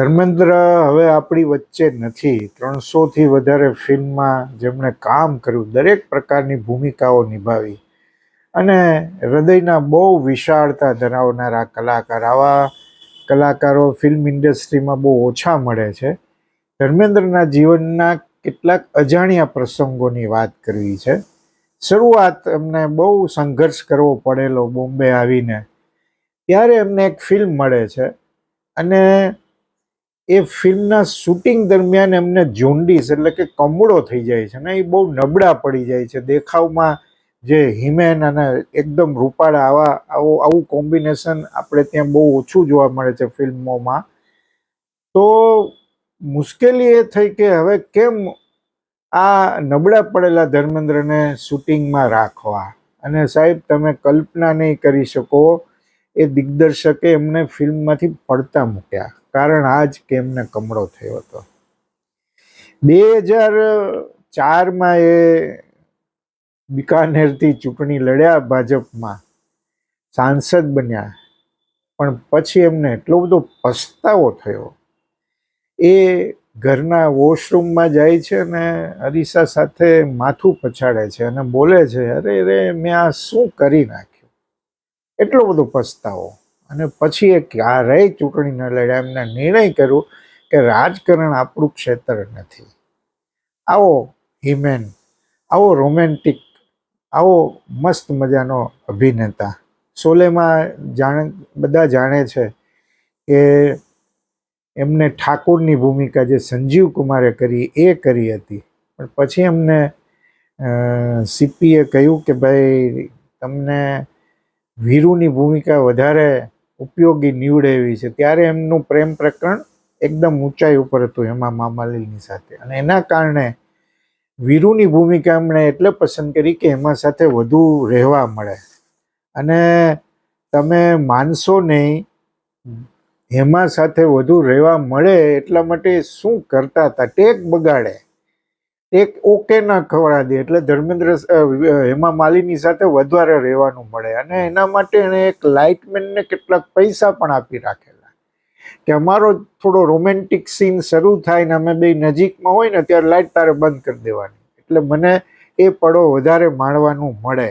ધર્મેન્દ્ર હવે આપણી વચ્ચે નથી. ત્રણસોથી વધારે ફિલ્મમાં જેમણે કામ કર્યું, દરેક પ્રકારની ભૂમિકાઓ નિભાવી. અને હૃદયના બહુ વિશાળતા ધરાવનારા કલાકાર. આવા કલાકારો ફિલ્મ ઇન્ડસ્ટ્રીમાં બહુ ઓછા મળે છે. ધર્મેન્દ્રના જીવનના કેટલાક અજાણ્યા પ્રસંગોની વાત કરવી છે. શરૂઆત એમને બહુ સંઘર્ષ કરવો પડેલો બોમ્બે આવીને. ત્યારે એમને એક ફિલ્મ મળે છે. અને એ ફિલ્મના શૂટિંગ દરમિયાન એમને જોન્ડિસ એટલે કે કમળો થઈ જાય છે ને એ બહુ નબળા પડી જાય છે. દેખાવમાં જે હિમેન અને એકદમ રૂપાળા આવા, આવું આવું કોમ્બિનેશન આપણે ત્યાં બહુ ઓછું જોવા મળે છે ફિલ્મોમાં. તો મુશ્કેલી એ થઈ કે હવે કેમ આ નબળા પડેલા ધર્મેન્દ્રને શૂટિંગમાં રાખવા? અને સાહેબ, તમે કલ્પના નહીં કરી શકો, એ દિગ્દર્શકે એમને ફિલ્મમાંથી પડતા મૂક્યા. કારણ આ જ કે એમને કમળો થયો હતો? બે હજાર ચારમાં એ બિકાનેરથી ચૂંટણી લડ્યા ભાજપમાં. સાંસદ બન્યા. પણ પછી એમને એટલો બધો પસ્તાવો થયો. એ ઘરના વોશરૂમમાં જાય છે અને અરીસા સાથે માથું પછાડે છે અને બોલે છે, અરે રે, મેં આ શું કરી નાખ્યું? એટલો બધો પસ્તાવો. અને પછી એ ક્યારેય ચૂંટણી ન લડ્યા એમને નિર્ણય કર્યો કે રાજકારણ આપણું ક્ષેત્ર નથી. આવો હિમેન, આવો રોમેન્ટિક, આવો મસ્ત મજાનો અભિનેતા. શોલેમાં જાણે, બધા જાણે છે કે એમને ઠાકોરની ભૂમિકા જે સંજીવ કુમારે કરી, એ કરી હતી. પણ પછી એમને સીપીએ કહ્યું કે ભાઈ, તમને વીરુની ભૂમિકા વધારે ઉપયોગી નીવડે એવી છે. ત્યારે એમનું પ્રેમ પ્રકરણ એકદમ ઊંચાઈ ઉપર હતું હેમા મામાલીની સાથે. અને એના કારણે વીરુની ભૂમિકા એમણે એટલે પસંદ કરી કે એમાં સાથે વધુ રહેવા મળે. અને તમે માનશો નહીં, હેમા સાથે વધુ રહેવા મળે એટલા માટે શું કરતા હતા? ટેક બગાડે. ટેક ઓકે ના ખવડા દે એટલે ધર્મેન્દ્ર હેમા માલિની સાથે વધારે રહેવાનું મળે. અને એના માટે એણે એક લાઇટમેનને કેટલાક પૈસા પણ આપી રાખેલા. કે અમારો થોડો રોમેન્ટિક સીન શરૂ થાય ને અમે બે નજીકમાં હોય ને ત્યારે લાઇટ તારે બંધ કરી દેવાની. એટલે મને એ પડો વધારે માણવાનું મળે.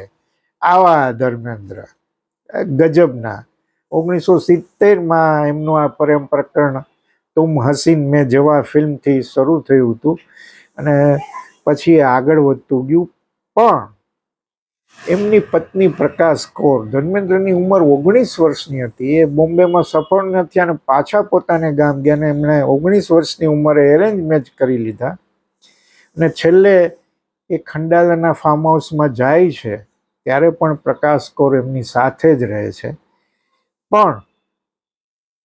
આવા ધર્મેન્દ્ર. ગજબના. ઓગણીસો સિત્તેરમાં એમનું આ પ્રેમ પ્રકરણ તુમ હસીન મેં જેવા ફિલ્મથી શરૂ થયું હતું. અને પછી આગળ વધતું ગયું. પણ એમની પત્ની પ્રકાશ કૌર ધર્મેન્દ્રની ઉંમર ઓગણીસ વર્ષની હતી. એ બોમ્બેમાં સફળ ન થયા અને પાછા પોતાને ગામ ગયા અને એમણે ઓગણીસ વર્ષની ઉંમરે એરેન્જ મેચ કરી લીધા. અને છેલ્લે એ ખંડાલાના ફાર્મ હાઉસમાં જાય છે, ત્યારે પણ પ્રકાશ કૌર એમની સાથે જ રહે છે. પણ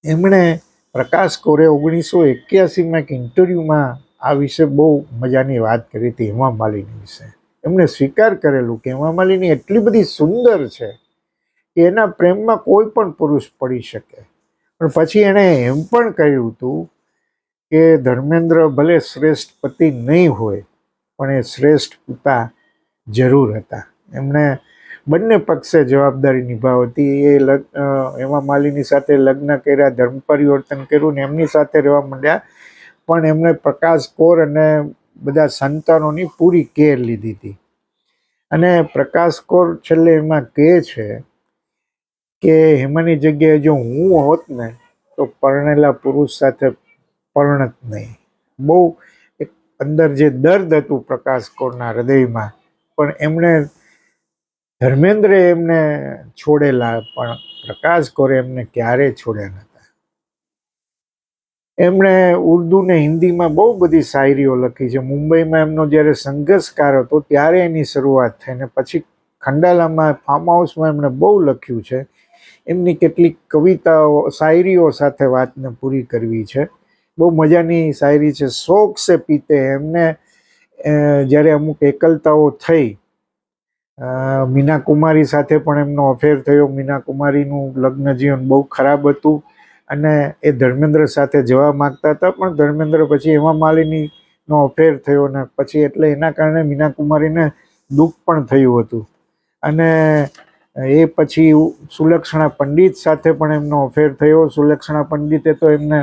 એમણે પ્રકાશ કૌરે ઓગણીસો એક્યાસીમાં એક ઇન્ટરવ્યૂમાં આ વિશે બહુ મજાની વાત કરી હતી હેમા માલિની વિશે. એમણે સ્વીકાર કરેલું કે હેમા માલિની એટલી બધી સુંદર છે કે એના પ્રેમમાં કોઈ પણ પુરુષ પડી શકે. પણ પછી એણે એમ પણ કહ્યું હતું કે ધર્મેન્દ્ર ભલે શ્રેષ્ઠ પતિ નહીં હોય, પણ એ શ્રેષ્ઠ પિતા જરૂર હતા. એમણે બંને પક્ષે જવાબદારી નિભાવતી એ લગ હેમા માલિની સાથે લગ્ન કર્યા ધર્મ પરિવર્તન કર્યું ને એમની સાથે રહેવા માંડ્યા. પણ એમણે પ્રકાશ કોર અને બધા સંતાનોની પૂરી કેર લીધી હતી. અને પ્રકાશ કોર છેલ્લે એમાં કહે છે કે હેમાની જગ્યાએ જો હું હોત ને, તો પરણેલા પુરુષ સાથે પરણત નહીં. બહુ એક અંદર જે દર્દ હતું પ્રકાશ કોરના હૃદયમાં, પણ એમણે ધર્મેન્દ્રે એમને છોડેલા, પણ પ્રકાશ કોરે એમને ક્યારેય છોડ્યા નહોતા એમણે ઉર્દુ ને હિન્દીમાં બહુ બધી શાયરીઓ લખી છે. મુંબઈમાં એમનો જ્યારે સંઘર્ષકાર હતો ત્યારે એની શરૂઆત થઈ ને પછી ખંડાલામાં ફાર્મ હાઉસમાં એમણે બહુ લખ્યું છે. એમની કેટલીક કવિતાઓ, શાયરીઓ સાથે વાતને પૂરી કરવી છે. બહુ મજાની શાયરી છે. શોખ સે પીતે એમને જ્યારે અમુક એકલતાઓ થઈ મીના કુમારી સાથે પણ એમનો અફેર થયો. મીના કુમારીનું લગ્ન જીવન બહુ ખરાબ હતું. અને એ ધર્મેન્દ્ર સાથે જવા માગતા હતા, પણ ધર્મેન્દ્ર પછી હેમા માલિનીનો અફેર થયો ને પછી એટલે એના કારણે મીના કુમારીને દુઃખ પણ થયું હતું. અને એ પછી સુલક્ષણા પંડિત સાથે પણ એમનો અફેર થયો. સુલક્ષણા પંડિતે તો એમને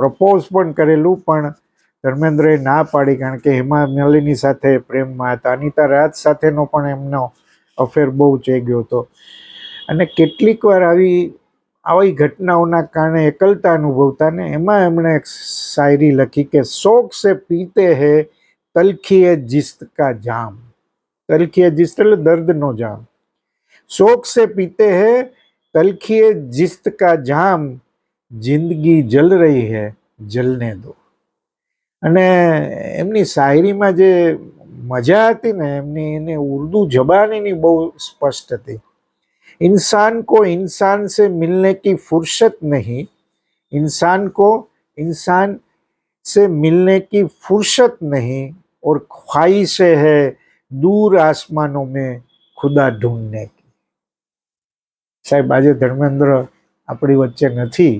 પ્રપોઝ પણ કરેલું, પણ ધર્મેન્દ્રએ ના પાડી કારણ કે હેમા માલિની સાથે પ્રેમમાં હતા. અનિતા રાજ સાથેનો પણ એમનો અફેર બહુ ચેગ્યો હતો. અને કેટલીક વાર આવી આવી ઘટનાઓના કારણે એકલતા અનુભવતા ને એમાં એમણે એક શાયરી લખી કે, શોક સે પીતે હે તલખીએ જિસ્ત કા જામ. તલખીએ જિસ્ત એટલે દર્દનો જામ. શોક સે પીતે હે તલખીએ જિસ્ત કા જામ, જિંદગી જલ રહી હે, જલને દો. અને એમની શાયરીમાં જે મજા હતી ને, એમની, એને ઉર્દુ જબાનીની બહુ સ્પષ્ટ હતી. इंसान को इंसान से मिलने की फुर्सत नहीं इंसान को इंसान से मिलने की फुर्सत नहीं और ख्वाहिशें है दूर आसमानों में खुदा ढूंढने की સાહેબ આજે ધર્મેન્દ્ર આપણી વચ્ચે નથી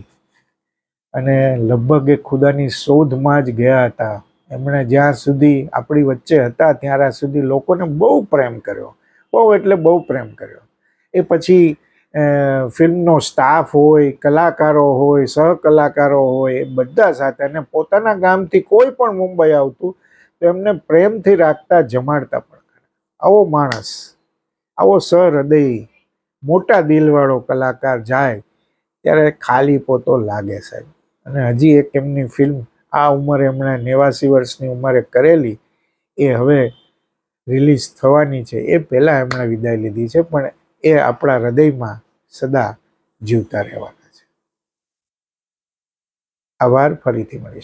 અને લગભગ એ ખુદાની શોધમાં જ ગયા હતા એમણે જ્યાં સુધી આપણી વચ્ચે હતા ત્યાં સુધી લોકોને બહુ પ્રેમ કર્યો બહુ એટલે બહુ પ્રેમ કર્યો એ પછી ફિલ્મનો સ્ટાફ હોય, કલાકારો હોય, સહકલાકારો હોય, એ બધા સાથે અને પોતાના ગામથી કોઈ પણ મુંબઈ આવતું, તો એમને પ્રેમથી રાખતા જમાડતા પણ આવો માણસ, આવો સહૃદય, મોટા દિલવાળો કલાકાર જાય, ત્યારે ખાલી પોતો લાગે સાહેબ. અને હજી એક એમની ફિલ્મ, આ ઉંમરે એમણે નેવાસી વર્ષની ઉંમરે કરેલી, એ હવે રિલીઝ થવાની છે. એ પહેલાં એમણે વિદાય લીધી છે, પણ એ આપણા હૃદયમાં સદા જીવતા રહેવાના છે. આભાર ફરીથી મળીશું.